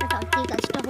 さっきがし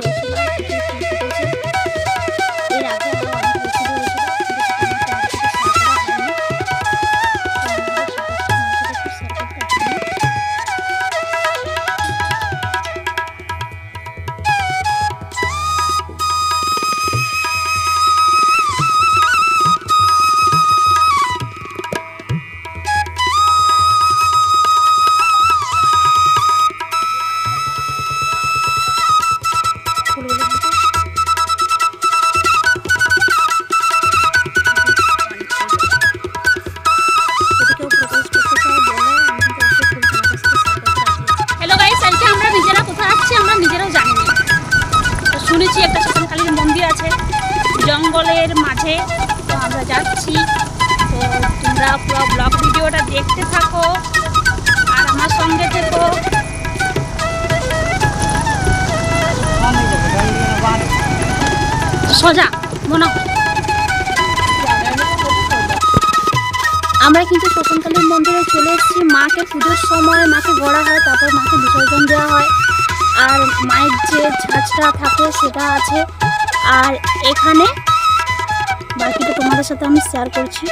জঙ্গলের মাঝে। তো আমরা যাচ্ছি। তো তোমরা পুরো ব্লগ ভিডিওটা দেখতে থাকো। আর আমার সঙ্গে থেকো। সোজা, মনে আমরা কিন্তু শ্মশানকালীর মন্দিরে চলে এসেছি। মাকে পুজোর সময় মাকে গড়া হয়, তারপর মাকে বিসর্জন দেওয়া হয়। আর মায়ের যে ঝাঁঝটা থাকে, সেটা আছে। আর এখানে বাকিটা তোমাদের সাথে আমি শেয়ার করছি।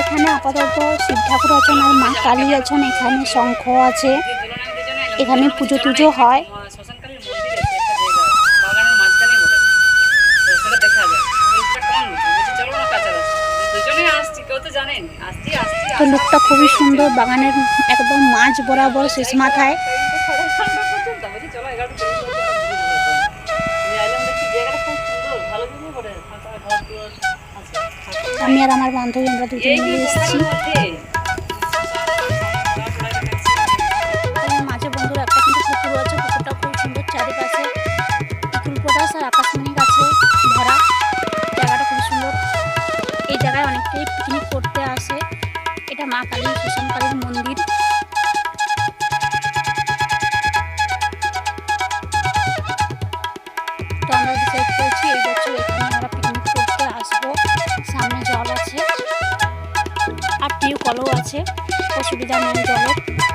এখানে আপাতত শিব ঠাকুর আছেন আর মা কালী আছেন, এখানে শঙ্খ আছে, এখানে পুজো টুজো হয়। তো খুবই সুন্দর, বাগানের একদম মাঝ বরাবর শেষ মাথায়। আমি আর আমার বান্ধবী আমরা দুজন মিলে এসেছি। মাঝে বন্ধুরা একটা কিন্তু পুকুর আছে পুকুরটা খুব সুন্দর চারিপাশে। ফুল পটাশ আর আকাশমণি গাছে ভরা। জায়গাটা খুব সুন্দর। এই জায়গায় অনেকেই পিকনিক করতে আসে। এটা মা কালী শ্মশান কালীর মন্দির। আছে অসুবিধা নেই জলের